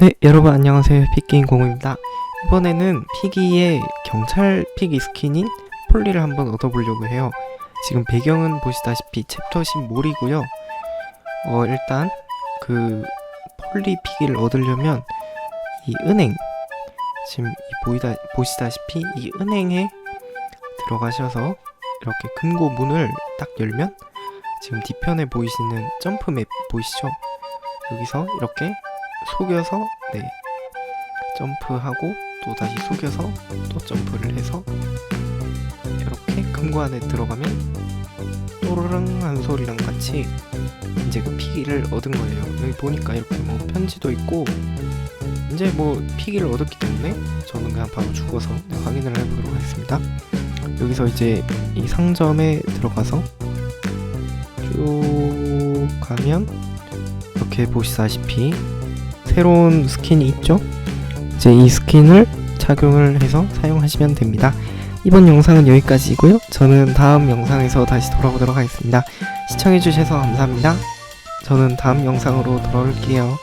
네, 여러분 안녕하세요. 피기인 공우입니다. 이번에는 피기의 경찰 피기 스킨인 폴리를 한번 얻어보려고 해요. 지금 배경은 보시다시피 챕터 10 몰이고요. 어, 일단 그 폴리 피기를 얻으려면 이 은행 지금 이 보이다 보시다시피 이 은행에 들어가셔서 이렇게 금고 문을 딱 열면 지금 뒤편에 보이시는 점프 맵 보이시죠? 여기서 이렇게 속여서 네 점프하고 또 다시 속여서 또 점프를 해서 이렇게 금고 안에 들어가면 또르릉 한 소리랑 같이 이제 그 피기를 얻은 거예요. 여기 보니까 이렇게 뭐 편지도 있고 이제 뭐 피기를 얻었기 때문에 저는 그냥 바로 죽어서 네, 확인을 해보도록 하겠습니다. 여기서 이제 이 상점에 들어가서 쭉 가면 이렇게 보시다시피 새로운 스킨이 있죠? 이제 이 스킨을 착용을 해서 사용하시면 됩니다. 이번 영상은 여기까지이고요. 저는 다음 영상에서 다시 돌아오도록 하겠습니다. 시청해주셔서 감사합니다. 저는 다음 영상으로 돌아올게요.